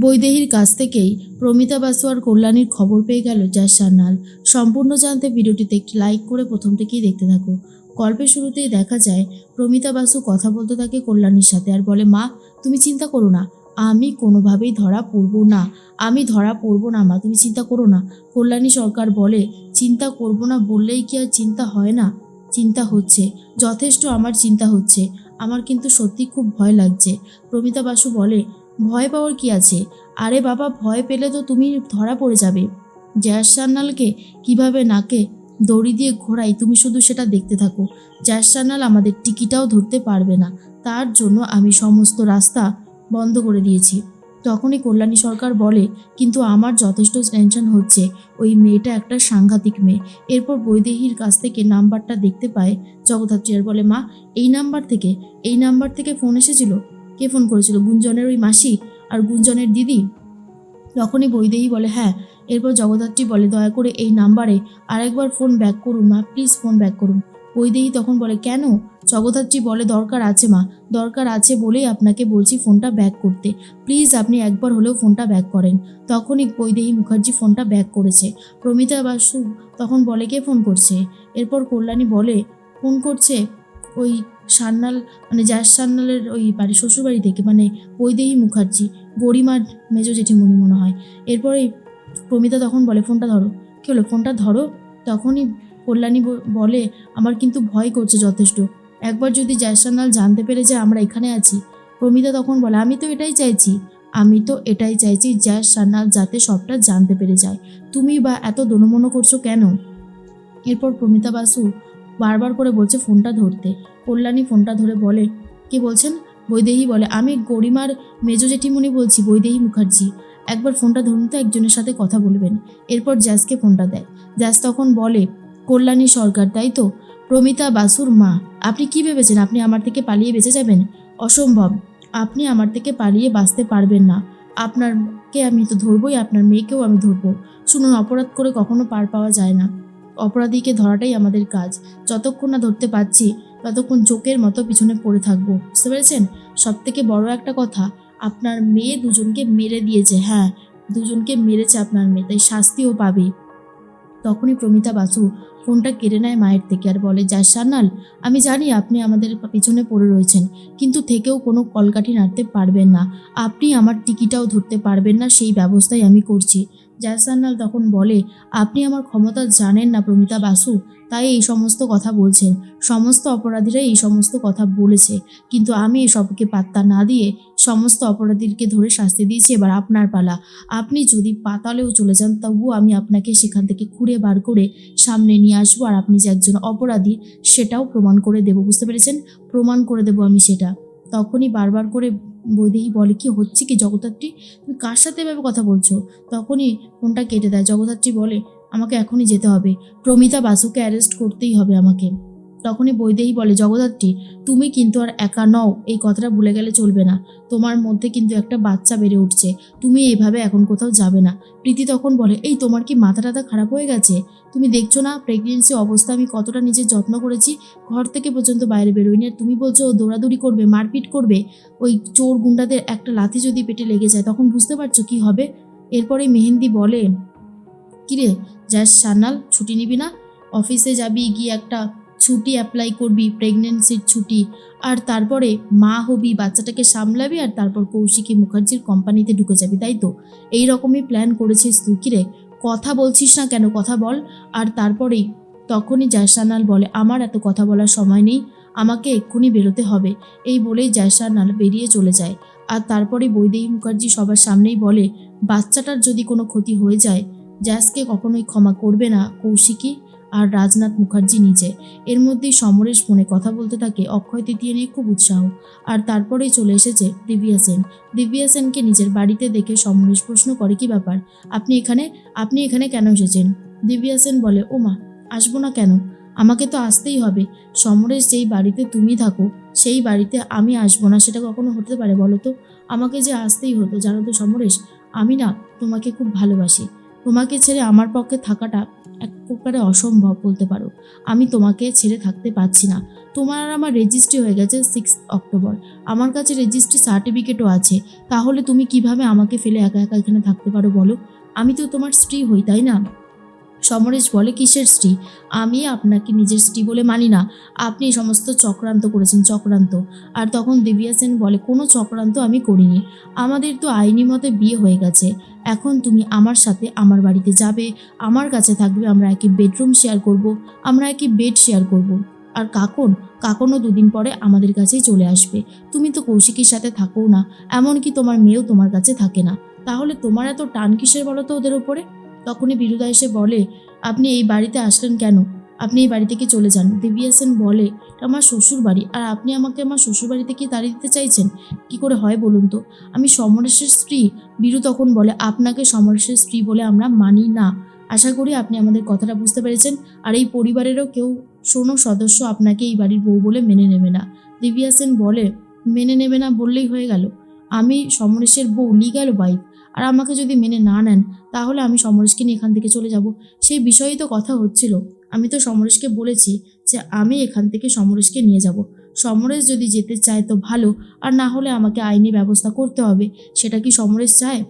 বৈদেহীর কাছ থেকেই প্রমিতা বাসু আর কল্যাণীর খবর পেয়ে গেল জ্যাস সান্যাল। সম্পূর্ণ জানতে ভিডিওটিতে একটি লাইক করে প্রথম থেকেই দেখতে থাকো। গল্পের শুরুতেই দেখা যায়, প্রমিতা বাসু কথা বলতে থাকে কল্যাণীর সাথে আর বলে, মা, তুমি চিন্তা করো না। আমি কোনোভাবেই ধরা পড়ব না। আমি ধরা পড়ব না, মা, তুমি চিন্তা করো না। কল্যাণী সরকার বলে, চিন্তা করব না বললেই কি আর চিন্তা হয় না? চিন্তা হচ্ছে। যথেষ্ট আমার চিন্তা হচ্ছে। আমার কিন্তু সত্যি খুব ভয় লাগছে। প্রমিতা বাসু বলে ভয় পাওয়ার কি আছে? আরে বাবা, ভয় পেলে তো তুমি ধরা পড়ে যাবে। জয়াস সান্যালকে কীভাবে নাকে দড়ি দিয়ে ঘোরাই, তুমি শুধু সেটা দেখতে থাকো। জয়াস সান্যাল আমাদের টিকিটাও ধরতে পারবে না। তার জন্য আমি সমস্ত রাস্তা বন্ধ করে দিয়েছি। তখনই কল্যাণী সরকার বলে, কিন্তু আমার যথেষ্ট টেনশন হচ্ছে। ওই মেয়েটা একটা সাংঘাতিক মেয়ে। এরপর বৈদেহীর কাছ থেকে নাম্বারটা দেখতে পায় জগদ্ধাত্রী। আর বলে, মা, এই নাম্বার থেকে, এই নাম্বার থেকে ফোন এসেছিল? কে ফোন করেছিল? গুঞ্জনের ওই মাসি আর গুঞ্জনের দিদি? তখনই বৈদেহী বলে হ্যাঁ। এরপর জগদ্ধাত্রী বলে, দয়া করে এই নাম্বারে আরেকবার ফোন ব্যাক করুন মা, প্লিজ ফোন ব্যাক করুন। বৈদেহী তখন বলে, কেন? জগদ্ধাত্রী বলে, দরকার আছে মা, দরকার আছে বলেই আপনাকে বলছি ফোনটা ব্যাক করতে। প্লিজ আপনি একবার হলেও ফোনটা ব্যাক করেন। তখনই বৈদেহী মুখার্জি ফোনটা ব্যাক করেছে। প্রমিতা বাসু তখন বলে, কে ফোন করছে? এরপর কল্যাণী বলে, ফোন করছে ওই সান্নাল মানে জাস সান্নালের ওই বাড়ি শ্বশুরবাড়ি থেকে মানে বৈদেহী মুখার্জি, গরিমার মেজো জেঠিমণি মনে হয়। এরপরে প্রমিতা তখন বলে, ফোনটা ধরো। কী হলো? ফোনটা ধরো? তখনই কল্যাণী বলে, আমার কিন্তু ভয় করছে যথেষ্ট। একবার যদি জয়সান্নাল জানতে পেরে যায় আমরা এখানে আছি। প্রমিতা তখন বলে, আমি তো এটাই চাইছি। আমি তো এটাই চাইছি জয় সান্নাল যাতে সবটা জানতে পেরে যায়। তুমি বা এত দনমনো করছ কেন? এরপর প্রমিতা বাসু বারবার করে বলছে ফোনটা ধরতে। কল্যাণী ফোনটা ধরে বলে, কি বলছেন? বৈদেহী বলে, আমি গরিমার মেজো জেঠিমণি বলছি, বৈদেহী মুখার্জি। একবার ফোনটা ধরুন তো একজনের সাথে কথা বলবেন। এরপর জ্যাসকে ফোনটা দেয়। জ্যাস তখন বলে, কল্যাণী সরকার, তাই তো? প্রমিতা বাসুর মা, আপনি কি ভেবেছেন? আপনি আমার থেকে পালিয়ে বেঁচে যাবেন? অসম্ভব, আপনি আমার থেকে পালিয়ে বাঁচতে পারবেন না। আপনারকে আমি তো ধরবই, আপনার মেয়েকেও আমি ধরবো। শুনুন, অপরাধ করে কখনো পার পাওয়া যায় না। অপরাধীকে ধরাটাই আমাদের কাজ। যতক্ষণ না ধরতে পারছি, ততক্ষণ চোখের মতো পিছনে পড়ে থাকব। বুঝতে পেরেছেন? সব থেকে বড় একটা কথা, আপনার মেয়ে দুজনকে মেরে দিয়েছে। হ্যাঁ দুজনকে মেরেছে আপনার মেয়ে, তাই শাস্তিও পাবে। তখনই প্রমিতা বাসু ফোনটা কেড়ে নেয় মায়ের থেকে আর বলে যা সান্নাল আমি জানি আপনি আমাদের পিছনে পড়ে রয়েছেন, কিন্তু থেকেও কোনো কলকাঠি নাড়তে পারবেন না। আপনি আমার টিকিটাও ধরতে পারবেন না, সেই ব্যবস্থাই আমি করছি। জায়সান্নাল তখন বলে, আপনি আমার ক্ষমতা জানেন না প্রমিতা বাসু। তাই এই সমস্ত কথা বলছেন। সমস্ত অপরাধীরা এই সমস্ত কথা বলেছে। কিন্তু আমি এসবকে পাত্তা না দিয়ে সমস্ত অপরাধীকে ধরে শাস্তি দিয়েছি, এবার আপনার পালা। আপনি যদি পাতালেও চলে যান, তবুও আমি আপনাকে সেখান থেকে খুঁড়ে বার করে সামনে নিয়ে আসব, আর আপনি যে একজন অপরাধী, সেটাও প্রমাণ করে দেবো। বুঝতে পেরেছেন? প্রমাণ করে দেবো আমি সেটা। তখনই বারবার করে বৈদেহী বলে, কি হচ্ছে কি জগদ্ধাত্রী? তুমি কার সাথে এভাবে কথা বলছো? তখনই ফোনটা কেটে দেয়। জগদ্ধাত্রী বলে, আমাকে এখনই যেতে হবে। প্রমিতা বাসুকে অ্যারেস্ট করতেই হবে আমাকে। তখনই বৈদেহী বলে, জগদ্ধাত্রী, তুমি কিন্তু আর একা নও, এই কথাটা ভুলে গেলে চলবে না। তোমার মধ্যে কিন্তু একটা বাচ্চা বেড়ে উঠছে, তুমি এইভাবে এখন কোথাও যাবে না। প্রীতি তখন বলে, এই তোমার কি মাথা টাথা খারাপ হয়ে গেছে? তুমি দেখছ না প্রেগনেন্সি অবস্থা, আমি কতটা নিজের যত্ন করেছি? ঘর থেকে পর্যন্ত বাইরে বেরোইনি আর তুমি বলছো দৌড়াদৌড়ি করবে, মারপিট করবে, ওই চোর গুন্ডাদের একটা লাথি যদি পেটে লেগে যায়, তখন বুঝতে পারছ কি হবে? এরপরে মেহেন্দি বলে, কিরে, যাস সান্নাল ছুটি নিবি না? অফিসে যাবি, গিয়ে একটা ছুটি অ্যাপ্লাই করবি প্রেগনেন্সির ছুটি, আর তারপরে মা হবি, বাচ্চাটাকে সামলাবি, আর তারপর কৌশিকী মুখার্জির কোম্পানিতে ঢুকে যাবি, তাই তো? এই রকমই প্ল্যান করেছিস তুই কিরে কথা বলছিস না কেন? কথা বল। আর তারপরেই তখনই জায়সানাল বলে, আমার এত কথা বলার সময় নেই, আমাকে এক্ষুনি বেরোতে হবে। এই বলেই জায়সানাল বেরিয়ে চলে যায়। আর তারপরে বৈদেহী মুখার্জি সবার সামনেই বলে, বাচ্চাটার যদি কোনো ক্ষতি হয়ে যায় জ্যাসকে কখনোই ক্ষমা করবে না, কৌশিকী। আর রাজনাথ মুখার্জি নিজে। এর মধ্যেই সমরেশ ফোনে কথা বলতে থাকে অক্ষয় তৃতীয় নিয়ে খুব উৎসাহ। আর তারপরেই চলে এসেছে দিব্যা সেন। দিব্যা সেনকে নিজের বাড়িতে দেখে সমরেশ প্রশ্ন করে, কি ব্যাপার? আপনি এখানে? আপনি এখানে কেন এসেছেন? দিব্যা সেন বলে, ও মা, আসব না কেন? আমাকে তো আসতেই হবে। সমরেশ যেই বাড়িতে তুমি থাকো, সেই বাড়িতে আমি আসব না। সেটা কখনো হতে পারে বলো তো? আমাকে যে আসতেই হতো, জানো তো সমরেশ? আমি না তোমাকে খুব ভালোবাসি। তোমাকে ছেড়ে আমার পক্ষে থাকাটা এক প্রকারে অসম্ভব বলতে পারো। আমি তোমাকে ছেড়ে থাকতে পারছি না। তোমার আর আমার রেজিস্ট্রি হয়ে গেছে সিক্স অক্টোবর আমার কাছে রেজিস্ট্রি সার্টিফিকেটও আছে। তাহলে তুমি কীভাবে আমাকে ফেলে একা একা এখানে থাকতে পারো বলো? আমি তো তোমার স্ত্রী হই, তাই না? সমরেশ বলে, কিসের স্ত্রী? আমি আপনাকে নিজের স্ত্রী বলে মানি না। আপনি সমস্ত চক্রান্ত করেছেন, চক্রান্ত। আর তখন দিব্যা সেন বলে, কোনো চক্রান্ত আমি করিনি। আমাদের তো আইনি মতে বিয়ে হয়ে গেছে। এখন তুমি আমার সাথে আমার বাড়িতে যাবে। আমার কাছে থাকবে, আমরা একই বেডরুম শেয়ার করব। আমরা একই বেড শেয়ার করব। আর কাকন, কাকনও দুদিন পরে আমাদের কাছেই চলে আসবে। তুমি তো কৌশিকীর সাথে থাকো না। এমনকি তোমার মেয়েও তোমার কাছে থাকে না। তাহলে তোমার এত টান কিসের বলো তো ওদের ওপরে তখনই বিরুদা এসে বলে, আপনি এই বাড়িতে আসলেন কেন? আপনি এই বাড়ি থেকে চলে যান। দিব্যা সেন বলে, "এটা আমার শ্বশুর বাড়ি। আর আপনি আমাকে আমার শ্বশুর বাড়ি থেকে তাড়িয়ে দিতে চাইছেন? কি করে হয় বলুন তো? আমি সমরেশের স্ত্রী। বীরু তখন বলে, আপনাকে সমরেশের স্ত্রী বলে আমরা মানি না। আশা করি আপনি আমাদের কথাটা বুঝতে পেরেছেন। আর এই পরিবারেরও কেউ শোনো সদস্য আপনাকে এই বাড়ির বউ বলে মেনে নেবে না। দিব্যা বলে, মেনে নেবে না বললেই হয়ে গেল। আমি সমরেশের বউ লিগ্যাল ওয়াইফ আর আমাকে যদি মেনে না নেন, তাহলে আমি সমরেশকে নিয়ে এখান থেকে চলে যাব। সেই বিষয়েই তো কথা হচ্ছিল। আমি তো সমরেশকে বলেছি যে আমি এখান থেকে সমরেশকে নিয়ে যাব। সমরেশ যদি যেতে চায় তো ভালো, আর না হলে আমাকে আইনি ব্যবস্থা করতে হবে। সেটা কি সমরেশ চায়?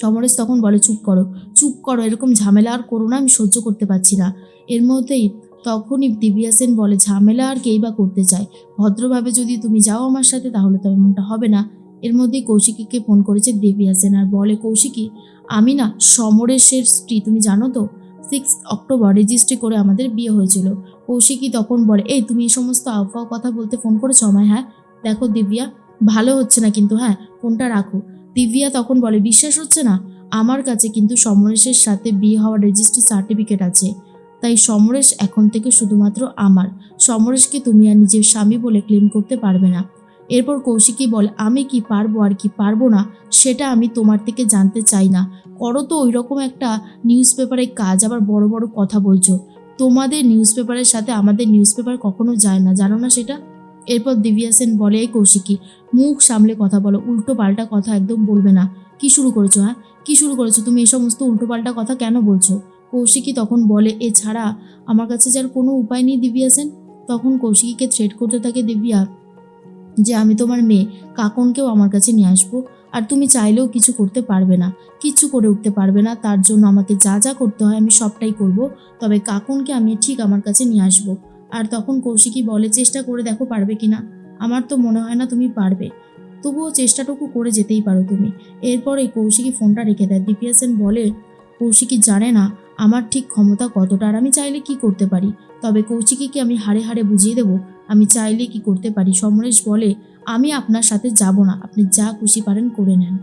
সমরেশ তখন বলে, চুপ করো চুপ করো, এরকম ঝামেলা আর করো না, আমি সহ্য করতে পারছি না। এর মধ্যেই তখনই দিব্যা সেন বলে, ঝামেলা আর কেই বা করতে চায়? ভদ্রভাবে যদি তুমি যাও আমার সাথে, তাহলে তো এমনটা হবে না। এর মধ্যেই কৌশিকীকে ফোন করেছে দেবিয়া সেন আর বলে, কৌশিকী, আমি না সমরেশের স্ত্রী, তুমি জানো তো? সিক্স অক্টোবর রেজিস্ট্রি করে আমাদের বিয়ে হয়েছিল। কৌশিকী তখন বলে, এই, তুমি এই সমস্ত আফওয়া কথা বলতে ফোন করেছ আমায় হ্যাঁ? দেখো দিব্যা, ভালো হচ্ছে না কিন্তু হ্যাঁ? ফোনটা রাখো। দিব্যা তখন বলে, বিশ্বাস হচ্ছে না? আমার কাছে কিন্তু সমরেশের সাথে বিয়ে হওয়ার রেজিস্ট্রি সার্টিফিকেট আছে। তাই সমরেশ এখন থেকে শুধুমাত্র আমার। সমরেশকে তুমি আর নিজের স্বামী বলে ক্লেম করতে পারবে না। এরপর কৌশিকী বলে, আমি কি পারব আর কি পারব না, সেটা আমি তোমার থেকে জানতে চাই না। করো তো ওই রকম একটা নিউজ পেপারে কাজ, আবার বড় বড় কথা বলছো। তোমাদের নিউজ পেপারের সাথে আমাদের নিউজ পেপার কখনো যায় না, জানো না সেটা? এরপর দিব্যা সেন বলে, এই কৌশিকী, মুখ সামলে কথা বলো, উল্টো পাল্টা কথা একদম বলবে না। কি শুরু করেছ হ্যাঁ? কি শুরু করেছ? তুমি এই সমস্ত উল্টো পাল্টা কথা কেন বলছো? কৌশিকী তখন বলে এছাড়া আমার কাছে যার কোনো উপায় নেই দিব্যা সেন। তখন কৌশিকীকে থ্রেট করতে থাকে দিব্যা যে আমি তোমার মেয়ে, কাকনকেও আমার কাছে নিয়ে আসব। আর তুমি চাইলেও কিছু করতে পারবে না। কিচ্ছু করে উঠতে পারবে না। তার জন্য আমাকে যা যা করতে হয় আমি সবটাই করব। তবে কাকনকে আমি ঠিক আমার কাছে নিয়ে আসব। আর তখন কৌশিকী বলে, চেষ্টা করে দেখো পারবে কি না? আমার তো মনে হয় না তুমি পারবে। তবুও চেষ্টাটুকু করে যেতেই পারো তুমি। এরপরে কৌশিকী ফোনটা রেখে দেয়। দিব্যা সেন বলে, কৌশিকী জানে না আমার ঠিক ক্ষমতা কতটা, আর আমি চাইলে কি করতে পারি? তবে কৌশিকীকে আমি হাড়ে হাড়ে বুঝিয়ে দেবো আমি চাইলে কি করতে পারি? সমরেশ বলে, আমি আপনার সাথে যাব না। আপনি যা খুশি পারেন করে নেন।